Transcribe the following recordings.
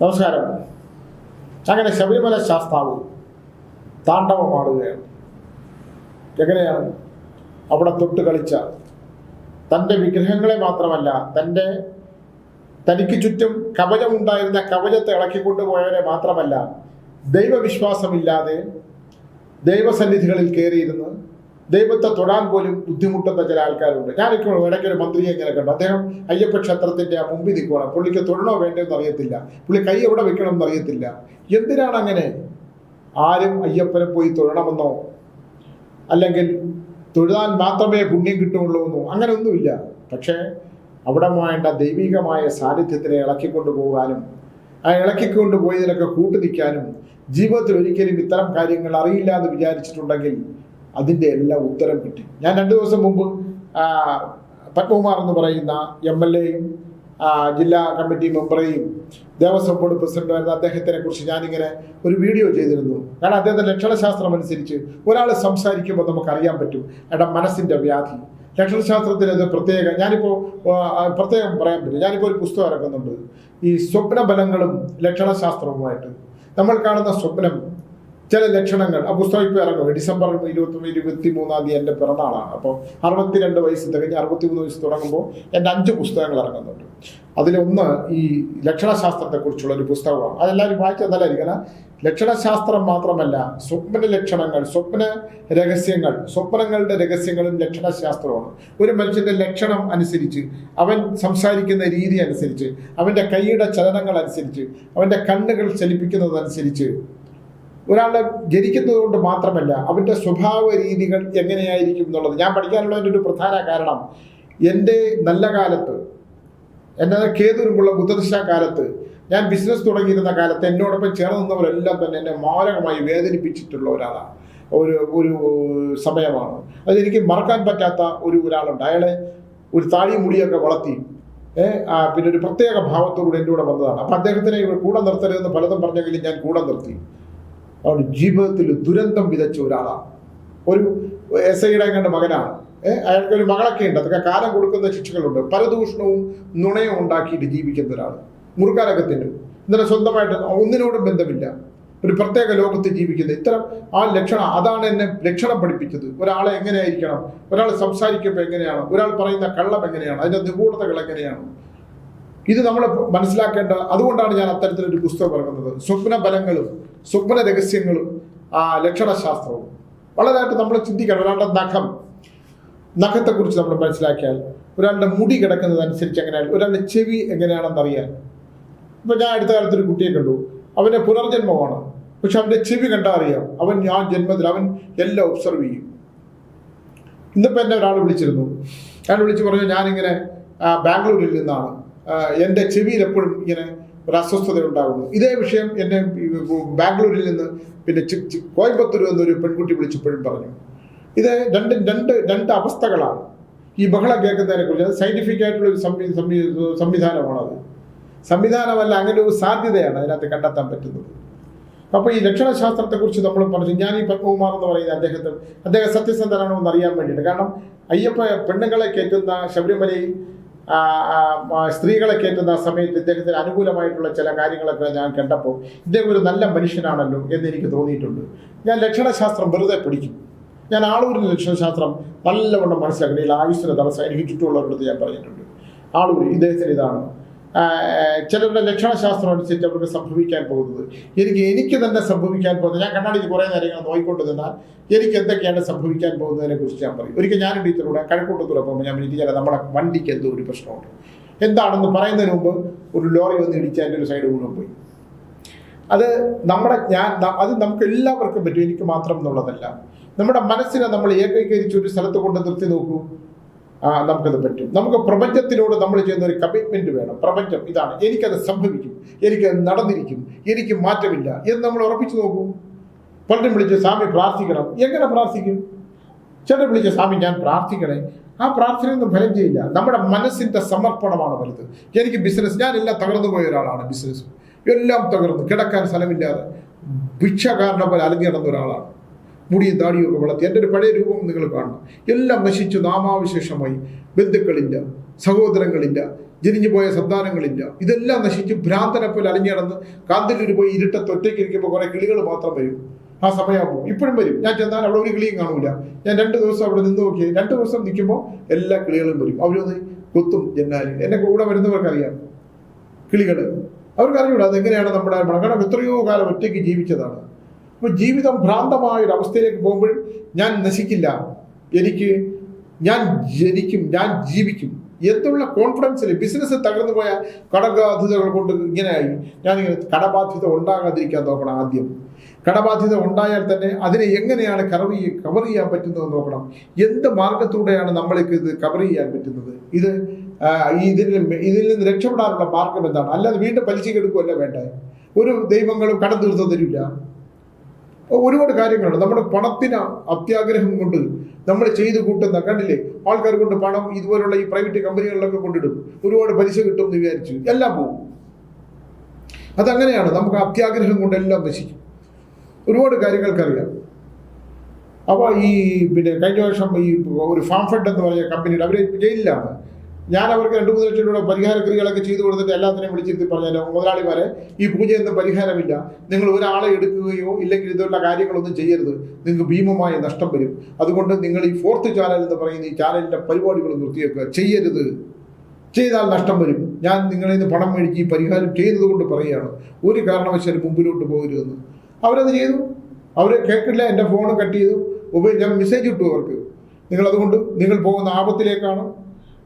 നമസ്കാരം. അങ്ങനെ ശബരിമല ശാസ്താവ് താണ്ഡവമാടുകയാണ് എങ്ങനെയാണ് അവിടെ തൊട്ട് കളിച്ച? തന്റെ വിഗ്രഹങ്ങളെ മാത്രമല്ല തന്റെ തനിക്ക് ചുറ്റും കവചമുണ്ടായിരുന്ന കവചത്തെ ഇളക്കിക്കൊണ്ടുപോയവരെ മാത്രമല്ല ദൈവവിശ്വാസമില്ലാതെ ദൈവസന്നിധികളിൽ കയറിയിരുന്ന് ദൈവത്തെ തൊടാൻ പോലും ബുദ്ധിമുട്ടുന്ന ചില ആൾക്കാരുണ്ട്. ഞാനിപ്പോൾ ഇടയ്ക്കൊരു മന്ത്രിയെ ഇങ്ങനെ കണ്ടു. അദ്ദേഹം അയ്യപ്പ ക്ഷേത്രത്തിന്റെ ആ മുമ്പിൽ നിൽക്കുകയാണ് പുള്ളിക്ക് തൊഴണോ വേണ്ടെന്ന് അറിയത്തില്ല. പുള്ളി കൈ എവിടെ വെക്കണം എന്ന് അറിയത്തില്ല. എന്തിനാണ് അങ്ങനെ? ആരും അയ്യപ്പനെ പോയി തൊഴണമെന്നോ അല്ലെങ്കിൽ തൊഴുതാൻ മാത്രമേ പുണ്യം കിട്ടുള്ളൂ എന്നോ അങ്ങനെ ഒന്നുമില്ല പക്ഷേ അവിടെ വേണ്ട ദൈവികമായ സാന്നിധ്യത്തിനെ ഇളക്കിക്കൊണ്ടു പോകാനും ആ ഇളക്കിക്കൊണ്ട് പോയതിനൊക്കെ കൂട്ടു നിൽക്കാനും ജീവിതത്തിൽ ഒരിക്കലും ഇത്തരം കാര്യങ്ങൾ അറിയില്ല എന്ന് വിചാരിച്ചിട്ടുണ്ടെങ്കിൽ അതിന്റെ എല്ലാം ഉത്തരം കിട്ടി. ഞാൻ രണ്ടു ദിവസം മുമ്പ് പത്മകുമാർ എന്ന് പറയുന്ന എം എൽ എയും ജില്ലാ കമ്മിറ്റി മെമ്പറേയും ദേവസ്വം ബോർഡ് പ്രസിഡന്റുമായിരുന്ന അദ്ദേഹത്തിനെ കുറിച്ച് ഞാനിങ്ങനെ ഒരു വീഡിയോ ചെയ്തിരുന്നു. കാരണം അദ്ദേഹത്തിന്റെ ലക്ഷണശാസ്ത്രം അനുസരിച്ച് ഒരാൾ സംസാരിക്കുമ്പോൾ നമുക്ക് അറിയാൻ പറ്റും അയാളുടെ മനസ്സിന്റെ വ്യാധി. ലക്ഷണശാസ്ത്രത്തിന് അത് പ്രത്യേക ഞാനിപ്പോൾ പ്രത്യേകം പറയാൻ പറ്റും ഞാനിപ്പോൾ ഒരു പുസ്തകം ഇറക്കുന്നുണ്ട്. ഈ സ്വപ്നബലങ്ങളും ലക്ഷണശാസ്ത്രവുമായിട്ട്. നമ്മൾ കാണുന്ന സ്വപ്നം ചില ലക്ഷണങ്ങൾ. ആ പുസ്തകം ഇപ്പോൾ ഇറങ്ങും. ഡിസംബർ ഇരുപത്തി ഇരുപത്തി മൂന്നാം തീയതി എന്റെ പിറന്നാളാണ്. അപ്പോൾ അറുപത്തിരണ്ട് വയസ്സ് തികഞ്ഞ് അറുപത്തിമൂന്ന് വയസ്സ് തുടങ്ങുമ്പോൾ എന്റെ അഞ്ച് പുസ്തകങ്ങൾ ഇറങ്ങുന്നുണ്ട്. അതിലൊന്ന് ഈ ലക്ഷണശാസ്ത്രത്തെക്കുറിച്ചുള്ള ഒരു പുസ്തകമാണ്. അതെല്ലാവരും വായിച്ചാൽ നല്ലതായിരിക്കും. കാരണം ലക്ഷണശാസ്ത്രം മാത്രമല്ല സ്വപ്ന ലക്ഷണങ്ങൾ സ്വപ്ന രഹസ്യങ്ങൾ സ്വപ്നങ്ങളുടെ രഹസ്യങ്ങളും ലക്ഷണശാസ്ത്രമാണ് ഒരു മനുഷ്യന്റെ ലക്ഷണം അനുസരിച്ച് അവൻ സംസാരിക്കുന്ന രീതി അനുസരിച്ച് അവന്റെ കൈയുടെ ചലനങ്ങൾ അനുസരിച്ച് അവന്റെ കണ്ണുകൾ ചലിപ്പിക്കുന്നതനുസരിച്ച് ഒരാളെ ജനിക്കുന്നത് കൊണ്ട് മാത്രമല്ല അവന്റെ സ്വഭാവ രീതികൾ എങ്ങനെയായിരിക്കും എന്നുള്ളത്. ഞാൻ പഠിക്കാനുള്ളതിന്റെ ഒരു പ്രധാന കാരണം എന്റെ നല്ല കാലത്ത് എന്റെ കേതുരുമുള്ള ബുദ്ധദശ കാലത്ത് ഞാൻ ബിസിനസ് തുടങ്ങിയിരുന്ന കാലത്ത് എന്നോടൊപ്പം ചേർന്ന് നിന്നവരെല്ലാം തന്നെ എന്നെ മാരകമായി വേദനിപ്പിച്ചിട്ടുള്ള ഒരാളാണ് ഒരു ഒരു സമയമാണ്. അതെനിക്ക് മറക്കാൻ പറ്റാത്ത ഒരു ഒരാളുണ്ട്. അയാളെ ഒരു താടി മുടിയൊക്കെ വളർത്തി പിന്നെ ഒരു പ്രത്യേക ഭാവത്തോടുകൂടി എന്റെ കൂടെ വന്നതാണ്. അപ്പം അദ്ദേഹത്തിനെ കൂടെ നിർത്തരുതെന്ന് പലതും പറഞ്ഞെങ്കിലും ഞാൻ കൂടെ നിർത്തി. അവൻ ജീവിതത്തിൽ ദുരന്തം വിതച്ച ഒരാളാണ്. ഒരു എസ് ഐയുടെ കണ്ട മകനാണ്. അയാൾക്ക് ഒരു മകളൊക്കെ ഉണ്ട്. അതൊക്കെ കാലം കൊടുക്കുന്ന ശിക്ഷകളുണ്ട്. പരദൂഷണവും നുണയും ഉണ്ടാക്കിയിട്ട് ജീവിക്കുന്ന ഒരാൾ മുറുക്കാനൊക്കെ എന്നിട്ട് സ്വന്തമായിട്ട് ഒന്നിനോടും ബന്ധമില്ല. ഒരു പ്രത്യേക ലോകത്ത് ജീവിക്കുന്നത് ഇത്തരം ആ ലക്ഷണം അതാണ് എന്നെ ലക്ഷണം പഠിപ്പിച്ചത്. ഒരാളെ എങ്ങനെയായിരിക്കണം? ഒരാൾ സംസാരിക്കുമ്പോൾ എങ്ങനെയാണ്? ഒരാൾ പറയുന്ന കള്ളം എങ്ങനെയാണ്? അതിന്റെ നിഗൂഢതകൾ എങ്ങനെയാണ്? ഇത് നമ്മൾ മനസ്സിലാക്കേണ്ട അതുകൊണ്ടാണ് ഞാൻ അത്തരത്തിലൊരു പുസ്തകം ഇറങ്ങുന്നത്. സ്വപ്ന ബലങ്ങളും സ്വപ്ന രഹസ്യങ്ങളും ആ ലക്ഷണശാസ്ത്രവും. വളരെയായിട്ട് നമ്മൾ ചിന്തിക്കണം. ഒരാളുടെ നഖം നഖത്തെക്കുറിച്ച് നമ്മൾ മനസ്സിലാക്കിയാൽ ഒരാളുടെ മുടി കിടക്കുന്നതനുസരിച്ച് എങ്ങനെയാണ് ഒരാളുടെ ചെവി എങ്ങനെയാണെന്ന് അറിയാൻ. ഇപ്പൊ ഞാൻ അടുത്ത കാലത്ത് ഒരു കുട്ടിയെ കണ്ടു. അവന്റെ പുനർജന്മമാണ്. പക്ഷെ അവന്റെ ചെവി കണ്ടാൽ അറിയാം. അവൻ ഞാൻ ജന്മത്തിൽ അവൻ എല്ലാം ഒബ്സർവ് ചെയ്യും. ഇന്നിപ്പോൾ എന്നെ ഒരാൾ വിളിച്ചിരുന്നു. അയാൾ വിളിച്ച് പറഞ്ഞു ഞാനിങ്ങനെ ബാംഗ്ലൂരിൽ നിന്നാണ്. എന്റെ ചെവിയിൽ എപ്പോഴും ഇങ്ങനെ ഒരു അസ്വസ്ഥത ഉണ്ടാകുന്നു ഇതേ വിഷയം എന്നെ ബാംഗ്ലൂരിൽ നിന്ന് പിന്നെ കോയമ്പത്തൂർ എന്നൊരു പെൺകുട്ടി വിളിച്ചപ്പോഴും പറഞ്ഞു. ഇത് രണ്ട് രണ്ട് രണ്ട് അവസ്ഥകളാണ്. ഈ ബഹളം കേൾക്കുന്നതിനെ കുറിച്ച് അത് സയന്റിഫിക് ആയിട്ടുള്ള ഒരു സംവി സംവി- സംവിധാനമാണത്. സംവിധാനമല്ല അങ്ങനെ ഒരു സാധ്യതയാണ് അതിനകത്ത് കണ്ടെത്താൻ പറ്റുന്നത്. അപ്പോൾ ഈ ലക്ഷണശാസ്ത്രത്തെക്കുറിച്ച് നമ്മൾ പറഞ്ഞു. ഞാൻ ഈ പത്മകുമാർ എന്ന് പറയുന്ന അദ്ദേഹത്തെ അദ്ദേഹം സത്യസന്ധനാണോ എന്ന് അറിയാൻ വേണ്ടിയിട്ട്. കാരണം അയ്യപ്പ പെണ്ണുങ്ങളെ കയറ്റുന്ന ശബരിമലയിൽ സ്ത്രീകളെ കയറ്റുന്ന സമയത്ത് ഇദ്ദേഹത്തിന് അനുകൂലമായിട്ടുള്ള ചില കാര്യങ്ങളൊക്കെ ഞാൻ കണ്ടപ്പോൾ ഇദ്ദേഹം ഒരു നല്ല മനുഷ്യനാണല്ലോ എന്ന് എനിക്ക് തോന്നിയിട്ടുണ്ട്. ഞാൻ ലക്ഷണശാസ്ത്രം വെറുതെ പിടിക്കും ഞാൻ ആളൂരിൽ ലക്ഷണശാസ്ത്രം നല്ലവണ്ണം മനസ്സിലാക്കണം. ആയുസ്സിന് തടസ്സം എനിക്ക് ചുറ്റുമുള്ളവരുടെ ഞാൻ പറഞ്ഞിട്ടുണ്ട്. ആളൂർ ഇദ്ദേഹത്തിന് ഇതാണ്. ചിലരുടെ ലക്ഷണശാസ്ത്രം അനുസരിച്ച് അവർക്ക് സംഭവിക്കാൻ പോകുന്നത്. എനിക്ക് എനിക്ക് തന്നെ സംഭവിക്കാൻ പോകുന്നത്. ഞാൻ കണ്ണാടിക്ക് കുറേ നേരങ്ങൾ നോയിക്കൊണ്ട് നിന്നാൽ എനിക്ക് എന്തൊക്കെയാണ് സംഭവിക്കാൻ പോകുന്നതിനെ കുറിച്ച് ഞാൻ പറയും. ഒരിക്കൽ ഞാൻ ടീച്ചറോട് കഴക്കൂട്ടത്തൂടെ പോകുമ്പോൾ ഞാൻ ഇരിക്കാൻ നമ്മുടെ വണ്ടിക്ക് എന്തോ ഒരു പ്രശ്നമുണ്ട്. എന്താണെന്ന് പറയുന്നതിന് മുമ്പ് ഒരു ലോറി വന്ന് ഇടിച്ച് എന്റെ ഒരു സൈഡ് മുഴുവൻ പോയി. അത് നമ്മുടെ ഞാൻ അത് നമുക്ക് എല്ലാവർക്കും പറ്റും. എനിക്ക് മാത്രം എന്നുള്ളതല്ല. നമ്മുടെ മനസ്സിനെ നമ്മൾ ഏകീകരിച്ച് ഒരു സ്ഥലത്ത് കൊണ്ട് നിർത്തി നോക്കൂ. നമുക്കത് പറ്റും. നമുക്ക് പ്രപഞ്ചത്തിനോട് നമ്മൾ ചെയ്യുന്ന ഒരു കമ്മിറ്റ്മെന്റ് വേണം. പ്രപഞ്ചം ഇതാണ്. എനിക്കത് സംഭവിക്കും. എനിക്കത് നടന്നിരിക്കും. എനിക്ക് മാറ്റമില്ല എന്ന് നമ്മൾ ഉറപ്പിച്ചു നോക്കൂ. പലരും വിളിച്ച് സ്വാമി പ്രാർത്ഥിക്കണം. എങ്ങനെ പ്രാർത്ഥിക്കും? ചിലർ വിളിച്ച സ്വാമി ഞാൻ പ്രാർത്ഥിക്കണേ. ആ പ്രാർത്ഥനയൊന്നും ഫലം ചെയ്യില്ല. നമ്മുടെ മനസ്സിന്റെ സമർപ്പണമാണ് വലുത്. എനിക്ക് ബിസിനസ് ഞാൻ എല്ലാം തകർന്നു പോയ ഒരാളാണ് ബിസിനസ് എല്ലാം തകർന്നു. കിടക്കാൻ സ്ഥലമില്ലാതെ. ഭിക്ഷക്കാരനെ പോലെ അലഞ്ഞു കിടന്ന ഒരാളാണ്. മുടിയും താടിയും ഒക്കെ വളർത്തി എന്റെ ഒരു പഴയ രൂപം നിങ്ങൾ കാണണം. എല്ലാം നശിച്ചു നാമാവിശേഷമായി. ബന്ധുക്കളില്ല സഹോദരങ്ങളില്ല ജനിഞ്ഞു പോയ സന്താനങ്ങളില്ല. ഇതെല്ലാം നശിച്ച് ഭ്രാന്തനെ പോലെ അലിഞ്ഞിടന്ന് കാന്തല്ലൂർ പോയി ഇരുട്ടത്ത് ഒറ്റയ്ക്ക് ഇരിക്കുമ്പോൾ കുറെ കിളികൾ മാത്രം വരും. ആ സമയമാകുമ്പോൾ ഇപ്പോഴും വരും. ഞാൻ ചെന്നാൽ അവിടെ ഒരു കിളിയും കാണൂല. ഞാൻ രണ്ട് ദിവസം അവിടെ നിന്ന് നോക്കി രണ്ട് ദിവസം നിൽക്കുമ്പോൾ എല്ലാ കിളികളും വരും. അവരൊന്ന് കൊത്തും ജന്നാലിൽ. എന്നെ കൂടെ വരുന്നവർക്കറിയാം കിളികൾ അവർക്കറിയൂടാ അതെങ്ങനെയാണ് നമ്മുടെ മണക്കണം എത്രയോ കാലം ഒറ്റയ്ക്ക് ജീവിച്ചതാണ്. അപ്പോൾ ജീവിതം ഭ്രാന്തമായ ഒരു അവസ്ഥയിലേക്ക് പോകുമ്പോൾ ഞാൻ നശിക്കില്ല. എനിക്ക് ഞാൻ ജനിക്കും ഞാൻ ജീവിക്കും. എന്നുള്ള കോൺഫിഡൻസിൽ ബിസിനസ് തകർന്നു പോയ കടബാധ്യതകൾ കൊണ്ട് ഇങ്ങനെയായി. ഞാനിങ്ങനെ കടബാധ്യത ഉണ്ടാകാതിരിക്കാൻ നോക്കണം ആദ്യം. കടബാധ്യത ഉണ്ടായാൽ തന്നെ അതിനെ എങ്ങനെയാണ് കവർ കവർ ചെയ്യാൻ പറ്റുന്നത് നോക്കണം. എന്ത് മാർഗത്തിലൂടെയാണ് നമ്മൾക്ക് ഇത് കവർ ചെയ്യാൻ പറ്റുന്നത്? ഇത് ഇതിൽ ഇതിൽ നിന്ന് രക്ഷപ്പെടാനുള്ള മാർഗം എന്താണ്? അല്ലാതെ വീണ്ടും പലിശയ്ക്ക് എടുക്കുകയല്ല വേണ്ടത്. ഒരു ദൈവങ്ങളും കടം തീർത്തു തരില്ല. ഒരുപാട് കാര്യങ്ങളുണ്ട്. നമ്മുടെ പണത്തിന് അത്യാഗ്രഹം കൊണ്ട് നമ്മൾ ചെയ്ത് കൂട്ടുന്ന കണ്ടില്ലേ? ആൾക്കാർ കൊണ്ട് പണം ഇതുപോലുള്ള ഈ പ്രൈവറ്റ് കമ്പനികളിലൊക്കെ കൊണ്ടിടും. ഒരുപാട് പലിശ കിട്ടും എന്ന് വിചാരിച്ചു എല്ലാം പോകും. അതങ്ങനെയാണ്. നമുക്ക് അത്യാഗ്രഹം കൊണ്ട് എല്ലാം നശിക്കും. ഒരുപാട് കാര്യങ്ങൾക്കറിയാം. അപ്പോൾ ഈ പിന്നെ കഴിഞ്ഞ വർഷം ഈ ഒരു ഫാം ഫണ്ട് എന്ന് പറഞ്ഞ കമ്പനിയുടെ അവർ ജയിലിലാണ്. ഞാൻ അവർക്ക് രണ്ട് മൂന്ന് ലക്ഷം രൂപ പരിഹാര ക്രിയകളൊക്കെ ചെയ്തു കൊടുത്തിട്ട് എല്ലാത്തിനെയും വിളിച്ചിരുത്തി പറഞ്ഞാലോ മുതലാളിമാരെ ഈ പൂജ പൂജയൊന്നും പരിഹാരമില്ല. നിങ്ങൾ ഒരാളെ എടുക്കുകയോ ഇല്ലെങ്കിൽ ഇതുള്ള കാര്യങ്ങളൊന്നും ചെയ്യരുത്. നിങ്ങൾക്ക് ഭീമമായ നഷ്ടം വരും. അതുകൊണ്ട് നിങ്ങൾ ഈ ഫോർത്ത് ചാനൽ എന്ന് പറയുന്ന ഈ ചാനലിന്റെ പരിപാടികൾ നിർത്തിയേക്കുക. ചെയ്യരുത്. ചെയ്താൽ നഷ്ടം വരും. ഞാൻ നിങ്ങളിൽ നിന്ന് പണം മേടിച്ച് ഈ പരിഹാരം ചെയ്തത് കൊണ്ട് പറയുകയാണ്. ഒരു കാരണവശാലും മുമ്പിലോട്ട് പോകരുതെന്ന്. അവരത് ചെയ്തു. അവർ കേൾക്കില്ല എന്റെ ഫോൺ കട്ട് ചെയ്തു. ഉപയോഗിച്ച് ഞാൻ മെസ്സേജ് ഇട്ടു അവർക്ക്. നിങ്ങളതുകൊണ്ട് നിങ്ങൾ പോകുന്ന ആപത്തിലേക്കാണ്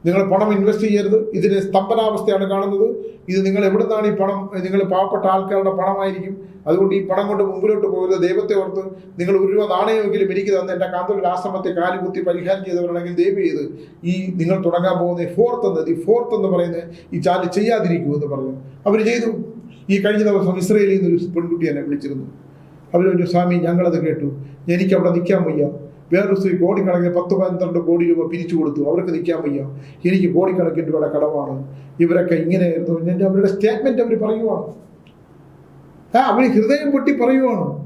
നിങ്ങൾ പണം ഇൻവെസ്റ്റ് ചെയ്യരുത്. ഇതിനെ സ്തംഭനാവസ്ഥയാണ് കാണുന്നത്. ഇത് നിങ്ങൾ എവിടെ നിന്നാണ് ഈ പണം നിങ്ങൾ പാവപ്പെട്ട ആൾക്കാരുടെ പണമായിരിക്കും. അതുകൊണ്ട് ഈ പണം കൊണ്ട് മുമ്പിലോട്ട് പോകരുത്. ദൈവത്തെ ഓർത്ത് നിങ്ങൾ ഒരു രൂപ നാണയമെങ്കിലും എനിക്ക് തന്ന് എന്റെ കാന്തൂരിൽ ആശ്രമത്തെ കാലുകുത്തി പരിഹാരം ചെയ്തവരാണെങ്കിൽ ദയവ് ചെയ്ത് ഈ നിങ്ങൾ തുടങ്ങാൻ പോകുന്ന ഫോർത്ത് എന്നത് ഈ ഫോർത്ത് എന്ന് പറയുന്നത് ഈ ചാൽ ചെയ്യാതിരിക്കൂ എന്ന് പറഞ്ഞു. അവർ ചെയ്തു. ഈ കഴിഞ്ഞ ദിവസം ഇസ്രയേലിൽ നിന്നൊരു പെൺകുട്ടി എന്നെ വിളിച്ചിരുന്നു. അവർ സ്വാമി ഞങ്ങളത് കേട്ടു. എനിക്ക് അവിടെ നിൽക്കാൻ വയ്യ. വേറൊരു സ്ത്രീ കോടിക്കണക്കിന് പത്ത് പന്ത്രണ്ട് കോടി രൂപ പിരിച്ചു കൊടുത്തു. അവർക്ക് നിൽക്കാൻ വയ്യ. എനിക്ക് കോടിക്കണക്കിന് രൂപയുടെ കടമാണ്. ഇവരൊക്കെ ഇങ്ങനെയായിരുന്നു. എന്റെ അവരുടെ സ്റ്റേറ്റ്മെന്റ് അവർ പറയുവാണ്. ആ അവർ ഹൃദയം പൊട്ടി പറയുവാണ്.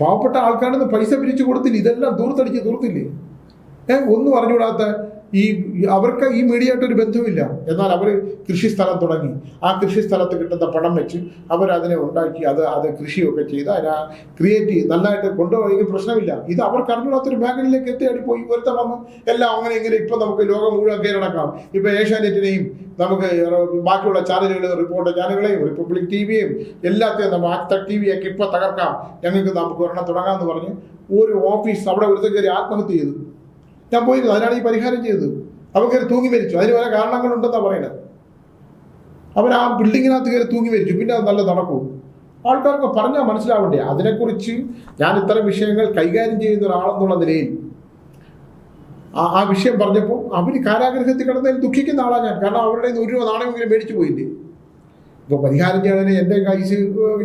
പാവപ്പെട്ട ആൾക്കാരുടെ പൈസ പിരിച്ചു കൊടുത്തില്ല. ഇതെല്ലാം ദൂർത്തടിച്ച് ദൂർത്തില്ലേ? ഏ ഒന്നും അറിഞ്ഞുകൂടാത്ത ഈ അവർക്ക് ഈ മീഡിയയായിട്ട് ഒരു ബന്ധമില്ല എന്നാൽ അവർ കൃഷിസ്ഥലം തുടങ്ങി. ആ കൃഷിസ്ഥലത്ത് കിട്ടുന്ന പണം വെച്ച് അവരതിനെ ഉണ്ടാക്കി അത് അത് കൃഷിയൊക്കെ ചെയ്ത് അതിനെ ക്രിയേറ്റ് ചെയ്ത് നന്നായിട്ട് കൊണ്ടുപോയെങ്കിൽ പ്രശ്നമില്ല. ഇത് അവർ അറിഞ്ഞുകൂടാത്തൊരു മേഖലയിലേക്ക് എത്തിയാടി പോയി. ഒരുത്തം വന്ന് എല്ലാം അങ്ങനെ ഇങ്ങനെ ഇപ്പം നമുക്ക് ലോകം മുഴുവൻ കീഴടക്കാം ഇപ്പം ഏഷ്യാനെറ്റിനെയും നമുക്ക് ബാക്കിയുള്ള ചാനലുകൾ റിപ്പോർട്ട് ചാനലുകളെയും റിപ്പബ്ലിക് ടി വിയും എല്ലാത്തെയും നമ്മൾ ആക്ടർ ടി വിയൊക്കെ ഇപ്പം തകർക്കാം. ഞങ്ങൾക്ക് നമുക്ക് ഒരെണ്ണം തുടങ്ങാമെന്ന് പറഞ്ഞ് ഒരു ഓഫീസ് അവിടെ ഒരുത്തം കയറി ആത്മഹത്യ ചെയ്തു. ഞാൻ പോയിരുന്നു. അതിനാണ് ഈ പരിഹാരം ചെയ്തത്. അവൻ കയറി തൂങ്ങി മരിച്ചു. അതിന് പല കാരണങ്ങളുണ്ടെന്നാണ് പറയുന്നത് അവൻ ആ ബിൽഡിങ്ങിനകത്ത് കയറി തൂങ്ങി മരിച്ചു. പിന്നെ അത് നല്ല നടക്കും. ആൾക്കാർക്ക് പറഞ്ഞാൽ മനസ്സിലാവണ്ടേ? അതിനെക്കുറിച്ച് ഞാൻ ഇത്തരം വിഷയങ്ങൾ കൈകാര്യം ചെയ്യുന്ന ഒരാളെന്നുള്ള നിലയിൽ ആ ആ വിഷയം പറഞ്ഞപ്പോൾ അവർ കാരാഗ്രഹത്തിൽ കിടന്നതിൽ ദുഃഖിക്കുന്ന ആളാണ് ഞാൻ. കാരണം അവരുടെ ഒരു രൂപ നാണയമെങ്കിലും മേടിച്ചു പോയില്ലേ? ഇപ്പോൾ പരിഹാരം ചെയ്യണതിന് എന്റെ കാശ്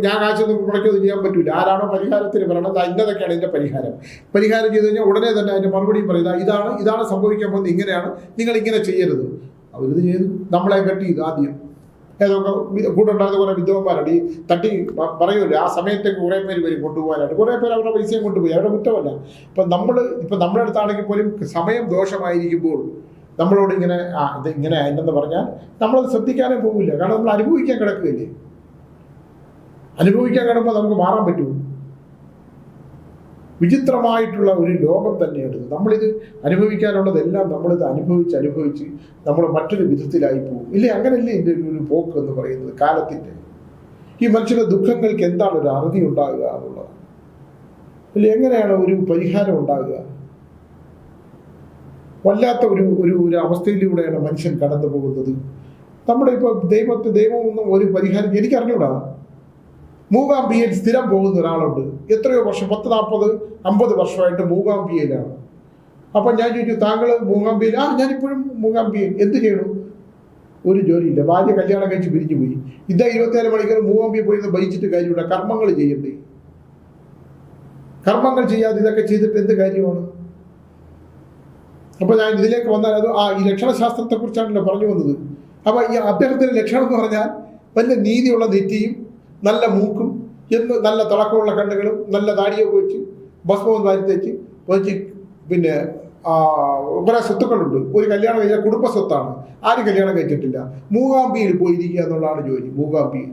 ഞാൻ കാശൊന്നും മുടക്കൊന്നും ചെയ്യാൻ പറ്റില്ല ആരാണോ പരിഹാരത്തിന് പറയണത് അതിന്റെതൊക്കെയാണ് എന്റെ പരിഹാരം. പരിഹാരം ചെയ്ത് കഴിഞ്ഞാൽ ഉടനെ തന്നെ അതിന്റെ മറുപടിയും പറയുക ഇതാണ് ഇതാണ് സംഭവിക്കാൻ പോകുന്നത് ഇങ്ങനെയാണ് നിങ്ങൾ ഇങ്ങനെ ചെയ്യരുത്. അവരിത് ചെയ്തു നമ്മളെ കെട്ടി ഇത് ആദ്യം. ഏതൊക്കെ വി- കൂടെ ഉണ്ടായിരുന്ന കുറേ വിദ്വാന്മാരുണ്ട് ഈ തട്ടി പ- ആ സമയത്തേക്ക് കുറേ പേര് വരും കൊണ്ടുപോകാനായിട്ട്. കുറേ പേര് അവരുടെ പൈസയും കൊണ്ടുപോയി അവരുടെ കുറ്റമല്ല. ഇപ്പം നമ്മൾ ഇപ്പം നമ്മുടെ അടുത്താണെങ്കിൽ പോലും സമയം ദോഷമായിരിക്കുമ്പോൾ നമ്മളോട് ഇങ്ങനെ ആ ഇത് ഇങ്ങനെ ആയിട്ടെന്ന് പറഞ്ഞാൽ നമ്മളത് ശ്രദ്ധിക്കാനേ പോകില്ല കാരണം നമ്മൾ അനുഭവിക്കാൻ കിടക്കുകയില്ലേ? അനുഭവിക്കാൻ കിടക്കുമ്പോൾ നമുക്ക് മാറാൻ പറ്റുമോ? വിചിത്രമായിട്ടുള്ള ഒരു ലോകം തന്നെയാണ് നമ്മളിത് അനുഭവിക്കാനുള്ളതെല്ലാം നമ്മളിത് അനുഭവിച്ച് അനുഭവിച്ച് നമ്മൾ മറ്റൊരു വിധത്തിലായി പോകും. ഇല്ലേ? അങ്ങനല്ലേ ഇതിന്റെ ഒരു പോക്ക് എന്ന് പറയുന്നത് കാലത്തിന്റെ. ഈ മനുഷ്യരുടെ ദുഃഖങ്ങൾക്ക് എന്താണ് ഒരു അറുതി ഉണ്ടാകുക എന്നുള്ളത്? അല്ലെ എങ്ങനെയാണ് ഒരു പരിഹാരം ഉണ്ടാകുക? വല്ലാത്ത ഒരു ഒരു ഒരു അവസ്ഥയിലൂടെയാണ് മനുഷ്യൻ കടന്നു പോകുന്നത്. നമ്മുടെ ഇപ്പോൾ ദൈവത്തെ ദൈവമൊന്നും ഒരു പരിഹാരം എനിക്കറിഞ്ഞൂടാ. മൂകാംബിയയിൽ സ്ഥിരം പോകുന്ന ഒരാളുണ്ട്. എത്രയോ വർഷം പത്ത് നാൽപ്പത് അമ്പത് വർഷമായിട്ട് മൂകാംബിയയിലാണ് അപ്പം ഞാൻ ചോദിച്ചു താങ്കൾ മൂകാംബിയയിൽ ആ ഞാനിപ്പോഴും മൂകാംബിയയിൽ എന്ത് ചെയ്യണം? ഒരു ജോലിയില്ല. ഭാര്യ കല്യാണം കഴിച്ച് പിരിഞ്ഞു പോയി. ഇതാ ഇരുപത്തിനാല് മണിക്കൂർ മൂകാംബിയ പോയി ഭരിച്ചിട്ട് കാര്യമില്ല കർമ്മങ്ങൾ ചെയ്യണ്ടേ? കർമ്മങ്ങൾ ചെയ്യാതെ ഇതൊക്കെ ചെയ്തിട്ട് എന്ത് കാര്യമാണ്? അപ്പോൾ ഞാൻ ഇതിലേക്ക് വന്നാൽ അത് ആ ഈ ലക്ഷണശാസ്ത്രത്തെക്കുറിച്ചാണല്ലോ പറഞ്ഞു വന്നത്. അപ്പോൾ ഈ അദ്ദേഹത്തിന്റെ ലക്ഷണം എന്ന് പറഞ്ഞാൽ വലിയ നീതിയുള്ള നെറ്റിയും നല്ല മൂക്കും എന്ന് നല്ല തിളക്കമുള്ള കണ്ണുകളും നല്ല താടിയൊക്കെ വെച്ച് ഭസ്മവും തേച്ച് വെച്ച് പിന്നെ കുറെ സ്വത്തുക്കളുണ്ട്. ഒരു കല്യാണം കഴിച്ച കുടുംബ സ്വത്താണ്. ആരും കല്യാണം കഴിച്ചിട്ടില്ല. മൂകാംബിയിൽ പോയിരിക്കുക എന്നുള്ളതാണ് ജോലി മൂകാംബിയിൽ.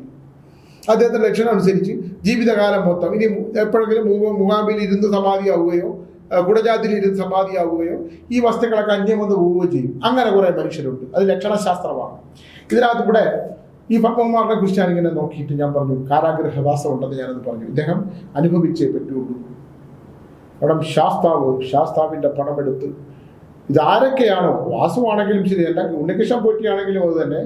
അദ്ദേഹത്തിന്റെ ലക്ഷണം അനുസരിച്ച് ജീവിതകാലം മൊത്തം ഇനി എപ്പോഴെങ്കിലും മൂക- മൂകാംബിയിൽ ഇരുന്ന് സമാധിയാവുകയോ ഇരുന്ന് സമാധിയാവുകയോ ഈ വസ്തുക്കളൊക്കെ അന്യം വന്ന് പോവുകയോ ചെയ്യും. അങ്ങനെ കുറെ മനുഷ്യരുണ്ട് അത് ലക്ഷണശാസ്ത്രമാണ്. ഇതിനകത്ത് ഇവിടെ ഈ പത്മകുമാറിനെ കുറിച്ച് ഞാനിങ്ങനെ നോക്കിയിട്ട് ഞാൻ പറഞ്ഞു കാരാഗ്രഹവാസം ഉണ്ടെന്ന് ഞാനത് പറഞ്ഞു. ഇദ്ദേഹം അനുഭവിച്ചേ പറ്റുള്ളൂ. അവിടെ ശാസ്താവ് ശാസ്താവിന്റെ പണമെടുത്ത് ഇതാരൊക്കെയാണോ? വാസുവാണെങ്കിലും ശരി അല്ല ഉണ്ണികൃഷ്ണൻ പോറ്റിയാണെങ്കിലും അത് തന്നെ.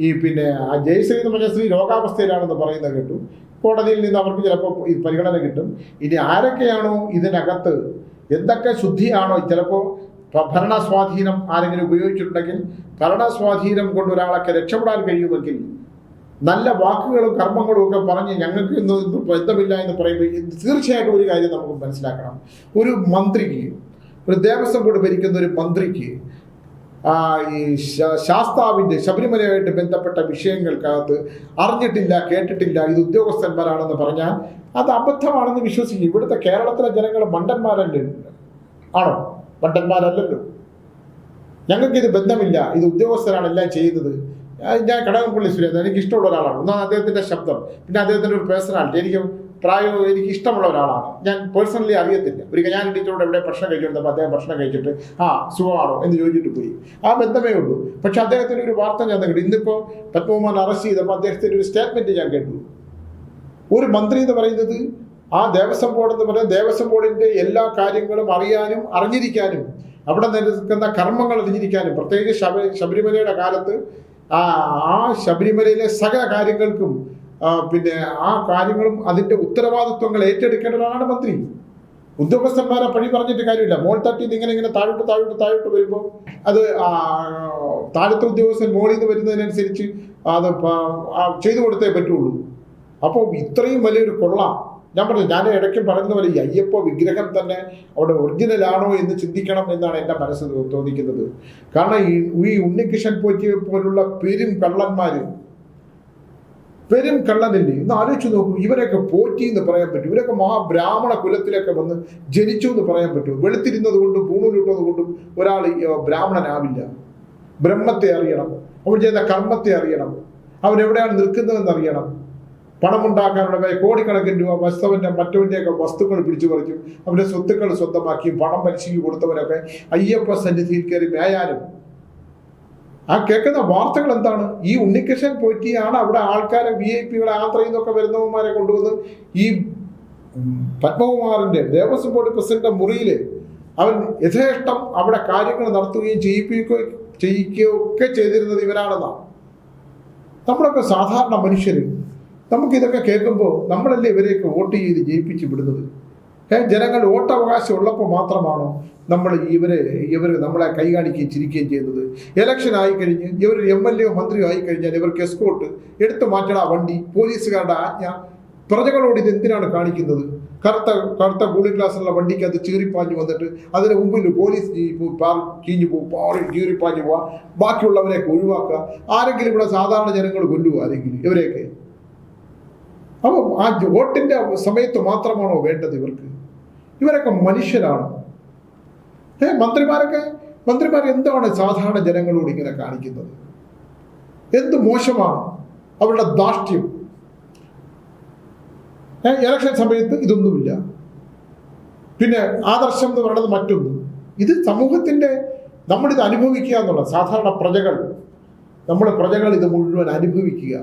ഈ പിന്നെ ആ ജയശ്രീ എന്ന് പറഞ്ഞ സ്ത്രീ രോഗാവസ്ഥയിലാണെന്ന് പറയുന്നത് കേട്ടു. കോടതിയിൽ നിന്ന് അവർക്ക് ചിലപ്പോൾ പരിഗണന കിട്ടും. ഇനി ആരൊക്കെയാണോ ഇതിനകത്ത് എന്തൊക്കെ ശുദ്ധിയാണോ ചിലപ്പോൾ ഭരണ സ്വാധീനം ആരെങ്കിലും ഉപയോഗിച്ചിട്ടുണ്ടെങ്കിൽ ഭരണ സ്വാധീനം കൊണ്ട് ഒരാളൊക്കെ രക്ഷപ്പെടാൻ കഴിയുമെങ്കിൽ നല്ല വാക്കുകളും കർമ്മങ്ങളും ഒക്കെ പറഞ്ഞ് ഞങ്ങൾക്ക് ഇന്ന് ബന്ധമില്ല എന്ന് പറയുമ്പോൾ തീർച്ചയായിട്ടും ഒരു കാര്യം നമുക്ക് മനസ്സിലാക്കണം. ഒരു മന്ത്രിക്ക് ഒരു ദേവസ്വം ബോർഡ് ഭരിക്കുന്ന ഒരു മന്ത്രിക്ക് ഈ ശാസ്താവിന്റെ ശബരിമലയായിട്ട് ബന്ധപ്പെട്ട വിഷയങ്ങൾക്കകത്ത് അറിഞ്ഞിട്ടില്ല കേട്ടിട്ടില്ല ഇത് ഉദ്യോഗസ്ഥന്മാരാണെന്ന് പറഞ്ഞാൽ അത് അബദ്ധമാണെന്ന് വിശ്വസിക്കും. ഇവിടുത്തെ കേരളത്തിലെ ജനങ്ങൾ മണ്ടന്മാരല്ലേ? ആണോ? മണ്ടന്മാരല്ലല്ലോ. ഞങ്ങൾക്കിത് ബന്ധമില്ല. ഇത് ഉദ്യോഗസ്ഥരാണ് എല്ലാം ചെയ്യുന്നത്. ഞാൻ കടകംപള്ളി സുരേന്ദ്രൻ എനിക്ക് ഇഷ്ടമുള്ള ഒരാളാണ്. ഒന്നാം അദ്ദേഹത്തിന്റെ ശബ്ദം പിന്നെ അദ്ദേഹത്തിന്റെ ഒരു പേഴ്സണാലിറ്റി. എനിക്ക് പ്രായം എനിക്ക് ഇഷ്ടമുള്ള ഒരാളാണ്. ഞാൻ പേഴ്സണലി അറിയത്തില്ല. ഒരിക്കൽ ഞാൻ ടീച്ചറോട് എവിടെ ഭക്ഷണം കഴിച്ചിരുന്നപ്പോൾ അദ്ദേഹം ഭക്ഷണം കഴിച്ചിട്ട് ആ സുഖമാണോ? എന്ന് ചോദിച്ചിട്ട് പോയി. ആ ബന്ധമേ ഉള്ളൂ. പക്ഷെ അദ്ദേഹത്തിന് ഒരു വാർത്ത ഞാൻ കേട്ടു ഇന്നിപ്പോൾ പത്മകുമാർ അറസ്റ്റ് ചെയ്തപ്പോൾ അദ്ദേഹത്തിന്റെ ഒരു സ്റ്റേറ്റ്മെന്റ് ഞാൻ കേട്ടു. ഒരു മന്ത്രി എന്ന് പറയുന്നത് ആ ദേവസ്വം ബോർഡ് എന്ന് പറയുന്നത് ദേവസ്വം ബോർഡിന്റെ എല്ലാ കാര്യങ്ങളും അറിയാനും അറിഞ്ഞിരിക്കാനും അവിടെ നിൽക്കുന്ന കർമ്മങ്ങൾ അറിഞ്ഞിരിക്കാനും പ്രത്യേകിച്ച് ശബ ശബരിമലയുടെ കാലത്ത് ആ ആ ശബരിമലയിലെ സകല കാര്യങ്ങൾക്കും പിന്നെ ആ കാര്യങ്ങളും അതിന്റെ ഉത്തരവാദിത്വങ്ങൾ ഏറ്റെടുക്കേണ്ട ഒരാളാണ് മന്ത്രി. ഉദ്യോഗസ്ഥന്മാരെ പണി പറഞ്ഞിട്ട് കാര്യമില്ല. മോൾ തട്ടി ഇങ്ങനെ ഇങ്ങനെ താഴോട്ട് താഴോട്ട് താഴോട്ട് വരുമ്പോൾ അത് താഴത്തെ ഉദ്യോഗസ്ഥൻ മോളിൽ നിന്ന് വരുന്നതിനനുസരിച്ച് അത് ചെയ്തു കൊടുത്തേ പറ്റുള്ളൂ. അപ്പോൾ ഇത്രയും വലിയൊരു കൊള്ള ഞാൻ പറഞ്ഞു ഞാൻ ഇടയ്ക്ക് പറയുന്ന പോലെ ഈ അയ്യപ്പ വിഗ്രഹം തന്നെ അവിടെ ഒറിജിനൽ ആണോ എന്ന് ചിന്തിക്കണം എന്നാണ് എന്റെ മനസ്സിൽ തോന്നിക്കുന്നത്. കാരണം ഈ ഈ ഉണ്ണികൃഷ്ണൻ പോറ്റിയെ പോലുള്ള പെരും കള്ളന്മാര് പെരും കള്ളനില്ലേ? ഒന്ന് ആലോചിച്ച് നോക്കൂ ഇവരൊക്കെ പോറ്റി എന്ന് പറയാൻ പറ്റും ഇവരൊക്കെ മഹാബ്രാഹ്മണ കുലത്തിലൊക്കെ വന്ന് ജനിച്ചു എന്ന് പറയാൻ പറ്റും. വെളുത്തിരുന്നത് കൊണ്ടും പൂണൂലിട്ടത് കൊണ്ടും ഒരാൾ ബ്രാഹ്മണനാവില്ല. ബ്രഹ്മത്തെ അറിയണം അവൻ ചെയ്യുന്ന കർമ്മത്തെ അറിയണം അവൻ എവിടെയാണ് നിൽക്കുന്നതെന്ന് അറിയണം. പണമുണ്ടാക്കാനുള്ള കോടിക്കണക്കിന് രൂപ വസ്തുവിന്റെ മറ്റവന്റെയൊക്കെ വസ്തുക്കൾ പിടിച്ചു പറിക്കും. അവരുടെ സ്വത്തുക്കൾ സ്വന്തമാക്കി പണം പലിശയ്ക്ക് കൊടുത്തവരൊക്കെ അയ്യപ്പ സന്നിധിയിൽ കയറി മേയാനും. ആ കേൾക്കുന്ന വാർത്തകൾ എന്താണ്? ഈ ഉണ്ണികൃഷ്ണൻ പോറ്റിയാണ് അവിടെ ആൾക്കാരെ വി ഐ പികളെ ആന്ധ്രയിൽ നിന്നൊക്കെ വരുന്നവന്മാരെ കൊണ്ടുവന്ന് ഈ പത്മകുമാറിന്റെ ദേവസ്വം ബോർഡ് പ്രസിഡന്റ് മുറിയിൽ അവൻ യഥേഷ്ടം അവിടെ കാര്യങ്ങൾ നടത്തുകയും ചെയ്യിപ്പിക്കുകയും ചെയ്യിക്കുകയൊക്കെ ചെയ്തിരുന്നത് ഇവരാണെന്നാണ്. നമ്മളൊക്കെ സാധാരണ മനുഷ്യർ നമുക്കിതൊക്കെ കേൾക്കുമ്പോൾ നമ്മളല്ലേ ഇവരെയൊക്കെ വോട്ട് ചെയ്ത് ജയിപ്പിച്ച് വിടുന്നത്? ഏഹ് ജനങ്ങൾ വോട്ടവകാശം ഉള്ളപ്പോൾ മാത്രമാണോ നമ്മൾ ഇവരെ ഇവർ നമ്മളെ കൈ കാണിക്കുകയും ചിരിക്കുകയും ചെയ്യുന്നത്? ഇലക്ഷൻ ആയിക്കഴിഞ്ഞ് ഇവർ എം എൽ എയോ മന്ത്രിയോ ആയിക്കഴിഞ്ഞാൽ ഇവർക്ക് എസ്കോട്ട് എടുത്തു മാറ്റണ വണ്ടി പോലീസുകാരുടെ ആജ്ഞ പ്രജകളോട് ഇത് എന്തിനാണ് കാണിക്കുന്നത്? കറുത്ത കറുത്ത കൂളിംഗ് ഗ്ലാസ്സുള്ള വണ്ടിക്ക് അത് ചീറിപ്പാഞ്ഞു വന്നിട്ട് അതിന് മുമ്പിൽ പോലീസ് ചീഞ്ഞു പോകും പാറി ചീറിപ്പാഞ്ഞു പോവുക ബാക്കിയുള്ളവരെയൊക്കെ ഒഴിവാക്കുക. ആരെങ്കിലും ഇവിടെ സാധാരണ ജനങ്ങൾ കൊല്ലുക ആരെങ്കിലും? ഇവരെയൊക്കെ? അപ്പോൾ ആ വോട്ടിന്റെ സമയത്ത് മാത്രമാണോ വേണ്ടത് ഇവർക്ക്? ഇവരൊക്കെ മനുഷ്യരാണ്. ഏ മന്ത്രിമാരൊക്കെ മന്ത്രിമാർ എന്താണ് സാധാരണ ജനങ്ങളോട് ഇങ്ങനെ കാണിക്കുന്നത്? എന്ത് മോശമാണ് അവരുടെ ധാർഷ്ട്യം? ഇലക്ഷൻ സമയത്ത് ഇതൊന്നുമില്ല. പിന്നെ ആദർശം എന്ന് പറയുന്നത് മറ്റൊന്ന്. ഇത് സമൂഹത്തിന്റെ നമ്മളിത് അനുഭവിക്കുക എന്നുള്ള സാധാരണ പ്രജകൾ നമ്മുടെ പ്രജകൾ ഇത് മുഴുവൻ അനുഭവിക്കുക.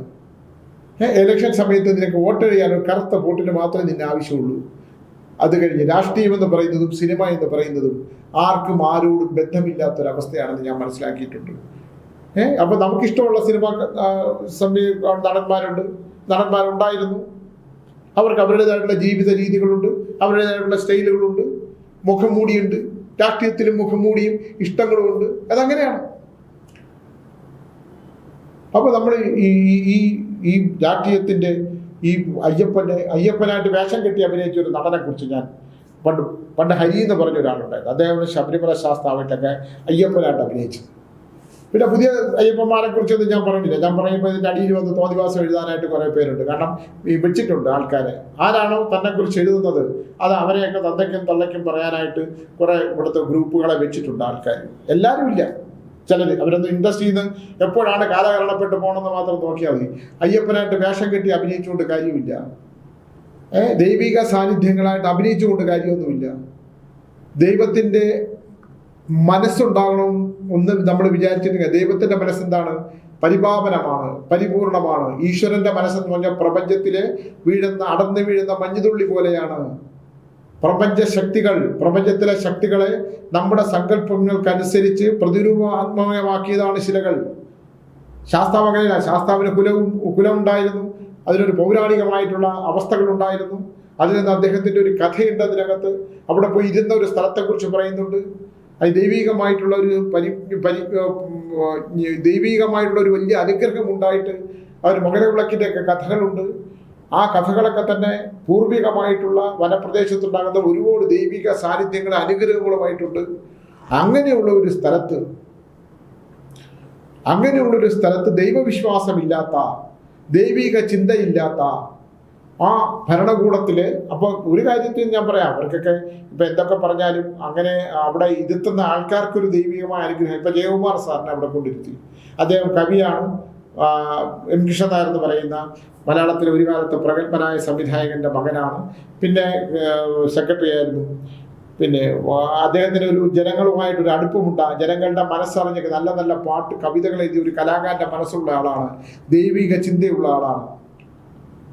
ഏ, ഇലക്ഷൻ സമയത്ത് നിനക്ക് വോട്ട് ചെയ്യാനോ കറുത്ത വോട്ടിന് മാത്രമേ നിന്നെ ആവശ്യമുള്ളൂ. അത് കഴിഞ്ഞ് രാഷ്ട്രീയം എന്ന് പറയുന്നതും സിനിമ എന്ന് പറയുന്നതും ആർക്കും ആരോടും ബന്ധമില്ലാത്തൊരവസ്ഥയാണെന്ന് ഞാൻ മനസ്സിലാക്കിയിട്ടുണ്ട്. ഏഹ് അപ്പൊ നമുക്കിഷ്ടമുള്ള സിനിമ സംവി നടന്മാരുണ്ട്. നടന്മാരുണ്ടായിരുന്നു. അവർക്ക് അവരുടേതായിട്ടുള്ള ജീവിത രീതികളുണ്ട് അവരുടേതായിട്ടുള്ള സ്റ്റൈലുകളുണ്ട്. മുഖംമൂടിയുണ്ട് രാഷ്ട്രീയത്തിലും മുഖംമൂടിയും ഇഷ്ടങ്ങളുമുണ്ട്. അതങ്ങനെയാണ്. അപ്പൊ നമ്മൾ ഈ ഈ- ഈ രാഷ്ട്രീയത്തിന്റെ ഈ അയ്യപ്പനെ അയ്യപ്പനായിട്ട് വേഷം കെട്ടി അഭിനയിച്ച ഒരു നടനെ കുറിച്ച് ഞാൻ പണ്ട് പണ്ട് ഹരി എന്ന് പറഞ്ഞ ഒരാളുണ്ടായിരുന്നു. അദ്ദേഹം ശബരിമല ശാസ്താവായിട്ടൊക്കെ അയ്യപ്പനായിട്ട് അഭിനയിച്ചത് പിന്നെ പുതിയ അയ്യപ്പന്മാരെ കുറിച്ചൊന്നും ഞാൻ പറഞ്ഞില്ല. ഞാൻ പറയുമ്പോൾ ഇതിന്റെ അടിയിൽ വന്ന് തോന്നിവാസം എഴുതാനായിട്ട് കുറേ പേരുണ്ട്. കാരണം ഈ വെച്ചിട്ടുണ്ട് ആൾക്കാരെ. ആരാണോ തന്നെ കുറിച്ച് എഴുതുന്നത്? അത് അവരെയൊക്കെ തന്തയ്ക്കും തള്ളയ്ക്കും പറയാനായിട്ട് കുറെ ഇവിടുത്തെ ഗ്രൂപ്പുകളെ വെച്ചിട്ടുണ്ട് ആൾക്കാർ എല്ലാവരും ഇല്ല. ചിലർ അവരൊന്നും ഇൻഡസ്ട്രിയിൽ നിന്ന് എപ്പോഴാണ് കാലഹരണപ്പെട്ട് പോകണമെന്ന് മാത്രം നോക്കിയാൽ മതി. അയ്യപ്പനായിട്ട് വേഷം കെട്ടി അഭിനയിച്ചുകൊണ്ട് കാര്യമില്ല. ദൈവിക സാന്നിധ്യങ്ങളായിട്ട് അഭിനയിച്ചുകൊണ്ട് കാര്യമൊന്നുമില്ല. ദൈവത്തിന്റെ മനസ്സുണ്ടാകണം ഒന്ന് നമ്മൾ വിചാരിച്ചിട്ടില്ല ദൈവത്തിന്റെ മനസ്സെന്താണ്? പരിപാവനമാണ് പരിപൂർണമാണ്. ഈശ്വരന്റെ മനസ്സെന്ന് പറഞ്ഞാൽ പ്രപഞ്ചത്തിലെ വീഴുന്ന അടർന്നു വീഴുന്ന മഞ്ഞുതുള്ളി പോലെയാണ്. പ്രപഞ്ച ശക്തികൾ പ്രപഞ്ചത്തിലെ ശക്തികളെ നമ്മുടെ സങ്കല്പങ്ങൾക്കനുസരിച്ച് പ്രതിരൂപാത്മകമാക്കിയതാണ് ശിലകൾ. ശാസ്താവ് ശാസ്താവിന് കുലവും കുലമുണ്ടായിരുന്നു. അതിനൊരു പൗരാണികമായിട്ടുള്ള അവസ്ഥകളുണ്ടായിരുന്നു. അതിൽ നിന്ന് അദ്ദേഹത്തിന്റെ ഒരു കഥയുണ്ട് അതിനകത്ത്. അവിടെ പോയി ഇരുന്ന ഒരു സ്ഥലത്തെക്കുറിച്ച് പറയുന്നുണ്ട്. അത് ദൈവികമായിട്ടുള്ള ഒരു പരി പരി ദൈവികമായിട്ടുള്ള ഒരു വലിയ അനുഗ്രഹം ഉണ്ടായിട്ട് അവർ മകരവിളക്കിന്റെയൊക്കെ കഥകളുണ്ട്. ആ കഥകളൊക്കെ തന്നെ പൂർവികമായിട്ടുള്ള വനപ്രദേശത്തുണ്ടാകുന്ന ഒരുപാട് ദൈവിക സാന്നിധ്യങ്ങളും അനുഗ്രഹങ്ങളുമായിട്ടുണ്ട്. അങ്ങനെയുള്ള ഒരു സ്ഥലത്ത് അങ്ങനെയുള്ള ഒരു സ്ഥലത്ത് ദൈവവിശ്വാസമില്ലാത്ത ദൈവിക ചിന്തയില്ലാത്ത ആ ഭരണകൂടത്തിൽ അപ്പോൾ ഒരു കാര്യത്തിൽ ഞാൻ പറയാം അവർക്കൊക്കെ ഇപ്പൊ എന്തൊക്കെ പറഞ്ഞാലും അങ്ങനെ അവിടെ ഇരുത്തുന്ന ആൾക്കാർക്കൊരു ദൈവികമായ അനുഗ്രഹം. ഇപ്പൊ ജയകുമാർ സാറിനെ അവിടെ കൊണ്ടിരുത്തി. അദ്ദേഹം കവിയാണ് എം കൃഷ്ണൻ എന്ന് പറയുന്ന മലയാളത്തിലെ ഒരു കാലത്ത് പ്രഗത്ഭനായ സംവിധായകന്റെ മകനാണ്. പിന്നെ സെക്രട്ടറി ആയിരുന്നു. പിന്നെ അദ്ദേഹത്തിന് ഒരു ജനങ്ങളുമായിട്ടൊരു അടുപ്പമുണ്ട്. ജനങ്ങളുടെ മനസ്സറിഞ്ഞ നല്ല നല്ല പാട്ട് കവിതകൾ എഴുതിയ ഒരു കലാകാരന്റെ മനസ്സുള്ള ആളാണ്. ദൈവിക ചിന്തയുള്ള ആളാണ്.